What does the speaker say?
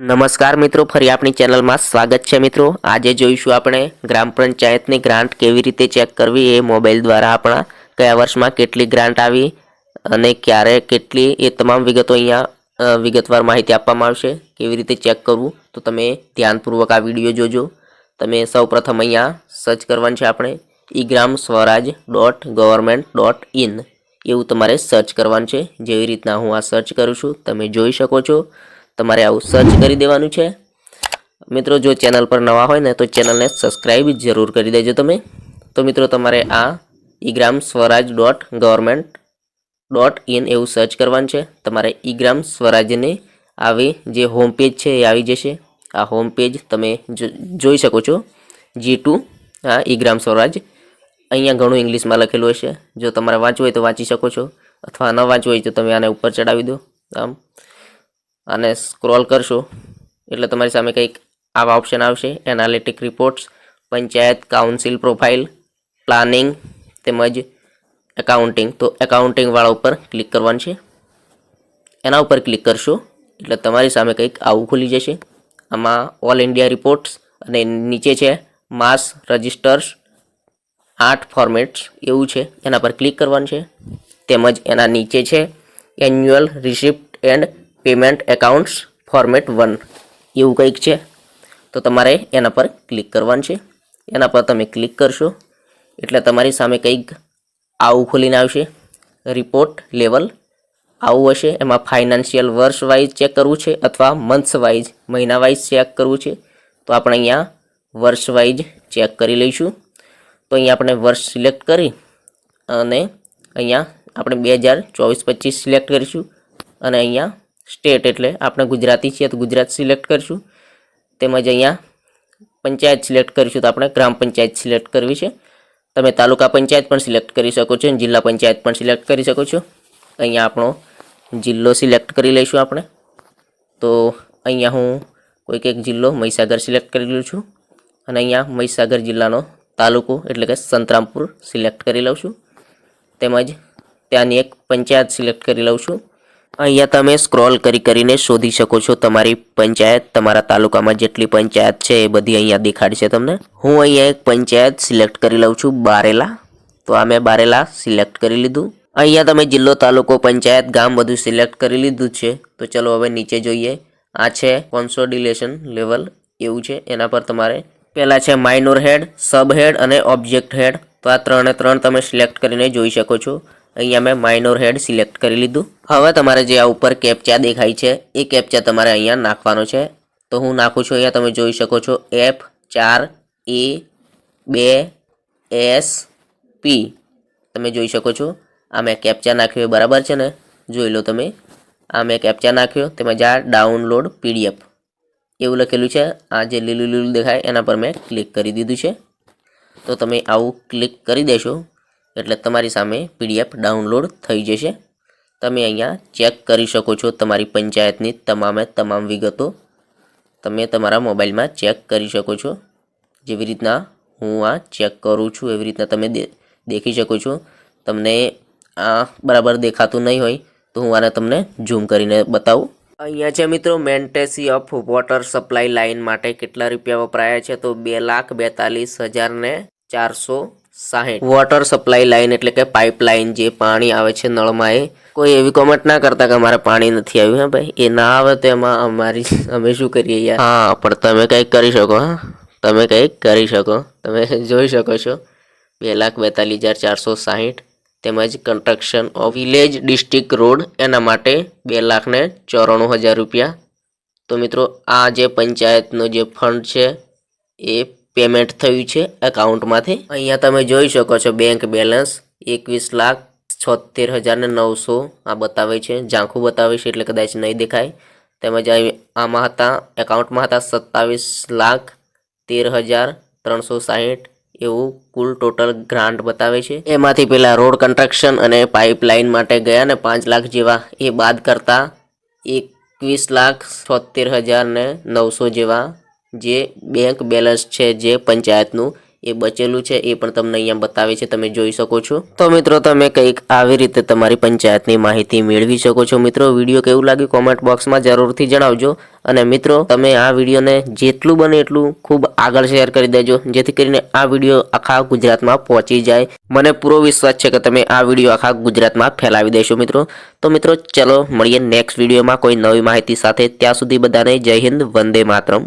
નમસ્કાર મિત્રો, ફરી આપણી ચેનલમાં સ્વાગત છે મિત્રો. આજે જોઈશું આપણે ગ્રામ પંચાયતની ગ્રાન્ટ કેવી રીતે ચેક કરવી એ મોબાઈલ દ્વારા આપણા કયા વર્ષમાં કેટલી ગ્રાન્ટ આવી અને ક્યારે કેટલી એ તમામ વિગતો અહીંયા વિગતવાર માહિતી આપવામાં આવશે. કેવી રીતે ચેક કરવું તો તમે ધ્યાનપૂર્વક આ વીડિયો જોજો. તમે સૌ પ્રથમ અહીંયા સર્ચ કરવાનું છે આપણે e gram swaraj dot government dot in. એવું તમારે સર્ચ કરવાનું છે. જેવી રીતના હું આ સર્ચ કરું છું, તમે જોઈ શકો છો. તમારે આવું સર્ચ કરી દેવાનું છે. મિત્રો, જો ચેનલ પર નવા હોય ને, તો ચેનલને સબસ્ક્રાઈબ જરૂર કરી દેજો તમે. તો મિત્રો, તમારે આ eGram Swaraj dot government dot in એવું સર્ચ કરવાનું છે. તમારે ઈગ્રામ સ્વરાજની આવી જે હોમ પેજ છે એ આવી જશે. આ હોમ પેજ તમે જોઈ શકો છો. જી ટુ આ ઈગ્રામ સ્વરાજ. અહીંયા ઘણું ઇંગ્લિશમાં લખેલું હશે. જો તમારે વાંચવું હોય તો વાંચી શકો છો. અથવા ન વાંચવું હોય તો તમે આને ઉપર ચડાવી દો. આમ. અને સ્ક્રોલ કરશો, એટલે તમારી સામે કંઈક આવા ઓપ્શન આવશે. Analytic reports panchayat council profile planning તેમજ એકાઉન્ટિંગ તો એકાઉન્ટિંગવાળા ઉપર ક્લિક કરવાનું છે. એના ઉપર ક્લિક કરશો, એટલે તમારી સામે કંઈક આવું ખુલી જશે. આમાં ઓલ ઇન્ડિયા રિપોર્ટ્સ અને નીચે છે માસ રજિસ્ટર્સ આઠ ફોર્મેટ્સ એવું છે, એના પર ક્લિક કરવાનું છે. તેમજ એના નીચે છે annual receipt and payment accounts format one એવું કંઈક છે. તો તમારે એના પર ક્લિક કરવાનું છે. એના પર તમે ક્લિક કરશો એટલે તમારી સામે કંઈક આવું ખોલીને આવશે. રિપોર્ટ લેવલ આવું હશે. એમાં ફાઇનાન્શિયલ વર્ષ વાઇઝ ચેક કરવું છે અથવા મંથ્સ વાઇઝ, મહિના વાઇઝ ચેક કરવું છે. તો આપણે અહીંયા વર્ષ વાઇઝ ચેક કરી લઈશું. તો અહીંયા આપણે વર્ષ સિલેક્ટ કરી અને અહીંયા આપણે બે હજાર ચોવીસ પચીસ સિલેક્ટ કરીશું. અને અહીંયા સ્ટેટ એટલે આપણે ગુજરાતી છીએ તો ગુજરાત સિલેક્ટ કરીશું. તેમજ અહીંયા પંચાયત સિલેક્ટ કરીશું તો આપણે ગ્રામ પંચાયત સિલેક્ટ કરવી છે. તમે તાલુકા પંચાયત પણ સિલેક્ટ કરી શકો છો જિલ્લા પંચાયત પણ સિલેક્ટ કરી શકો છો. અહીંયા આપણો જિલ્લો સિલેક્ટ કરી લઈશું આપણે. તો અહીંયા હું કોઈક એક જિલ્લો મહીસાગર સિલેક્ટ કરી લઉં છું. અને અહીંયા મહીસાગર જિલ્લાનો તાલુકો એટલે કે સંતરામપુર સિલેક્ટ કરી લઉં છું. તેમજ ત્યાંની એક પંચાયત સિલેક્ટ કરી લઉં છું. અહીંયા તમે સ્ક્રોલ કરી કરીને શોધી શકો છો તમારી પંચાયત, તમારા તાલુકામાં જેટલી પંચાયત છે એ બધી અહીંયા દેખાડશે તમને. હું અહીંયા એક પંચાયત સિલેક્ટ કરી લઉં છું, બારેલા. તો આ મેં બારેલા સિલેક્ટ કરી લીધું. અહીંયા તમે જિલ્લો, તાલુકો, પંચાયત, ગામ બધું સિલેક્ટ કરી લીધું છે. તો ચલો હવે નીચે જોઈએ. આ છે કોન્સોડિલેશન લેવલ એવું છે. એના પર તમારે પહેલાં છે માઇનોર હેડ સબ હેડ અને ઓબ્જેક્ટ હેડ તો આ ત્રણે ત્રણ તમે સિલેક્ટ કરીને જોઈ શકો છો. અહીંયા મેં માઇનોર હેડ સિલેક્ટ કરી લીધું. હવે તમારે જે આ ઉપર કેપ્ચા દેખાય છે, એ કેપ્ચા તમારે અહીંયા નાખવાનો છે. તો હું નાખું છું અહીંયા, તમે જોઈ શકો છો એફ ચાર એ બે એસ પી તમે જોઈ શકો છો, આ મેં કેપ્ચા નાખ્યો એ બરાબર છે ને? જોઈ લો તમે, આ મેં કેપ્ચા નાખ્યો, તેમાં જા ડાઉનલોડ પીડીએફ એવું લખેલું છે, આ જે લીલું લીલું દેખાય, એના પર મેં ક્લિક કરી દીધું છે. તો તમે આવું ક્લિક કરી દેશો. એટલે તમારી સામે પીડીએફ ડાઉનલોડ થઈ જશે. તમે અહીંયા ચેક કરી શકો છો તમારી પંચાયતની તમામે તમામ વિગતો. તમે તમારા મોબાઈલમાં ચેક કરી શકો છો. જેવી રીતના હું આ ચેક કરું છું, એવી રીતના તમે દેખી શકો છો. તમને આ બરાબર દેખાતું નહીં હોય તો હું આને તમને ઝૂમ કરીને બતાવું. અહીંયા છે મિત્રો maintenance of water supply line માટે કેટલા રૂપિયા વપરાયા છે? તો બે લાખ બેતાલીસ હજાર ને ચારસો સાહીઠ. વોટર સપ્લાય લાઇન એટલે કે પાઇપલાઇન જે પાણી આવે છે નળમાં એ કોઈ એવી કોમેન્ટ ના કરતા કે અમારે પાણી નથી આવ્યું હા ભાઈ? એ ના આવે તો એમાં અમારી અમે શું કરીએ યાર? હા પણ તમે કંઈક કરી શકો હા. તમે કંઈક કરી શકો. તમે જોઈ શકો છો. બે લાખ બેતાલીસ હજાર ચારસો સાહીઠ તેમજ construction of village district road એના માટે બે લાખ ને ચોરાણું હજાર રૂપિયા. તો મિત્રો આ જે પંચાયતનો જે ફંડ છે એ પેમેન્ટ થયું છે એકાઉન્ટમાંથી. અહીંયા તમે જોઈ શકો છો બેંક બેલેન્સ એકવીસ લાખ છોતેર હજાર ને નવસો. આ બતાવે છે, ઝાંખું બતાવે છે એટલે કદાચ નહીં દેખાય. તેમજ આમાં હતા, એકાઉન્ટમાં હતા સત્તાવીસ લાખ તેર હજાર ત્રણસો સાહીઠ. એવું કુલ ટોટલ ગ્રાન્ટ બતાવે છે. એમાંથી પેલા રોડ કન્સ્ટ્રક્શન અને પાઇપલાઇન માટે ગયા ને પાંચ લાખ જેવા એ બાદ કરતા એકવીસ લાખ છોતેર હજાર ને નવસો જેવા જે બેંક બેલેન્સ છે, જે પંચાયતનું, એ બચેલું છે, એ પણ તમને અહીંયા બતાવે છે, તમે જોઈ શકો છો. તો મિત્રો, તમે કંઈક આવી રીતે તમારી પંચાયતની માહિતી મેળવી શકો છો. મિત્રો, વીડિયો કેવું લાગ્યું કોમેન્ટ બોક્સમાં જરૂરથી જણાવજો. અને મિત્રો, તમે આ વિડીયોને જેટલું બને એટલું ખૂબ આગળ શેર કરી દેજો, જેથી કરીને આ વીડિયો આખા ગુજરાતમાં પહોંચી જાય. મને પૂરો વિશ્વાસ છે કે તમે આ વીડિયો આખા ગુજરાતમાં ફેલાવી દેશો, મિત્રો. તો મિત્રો, ચલો મળીએ નેક્સ્ટ વિડીયોમાં કોઈ નવી માહિતી સાથે. ત્યાં સુધી બધાને જય હિન્દ, વંદે માતરમ.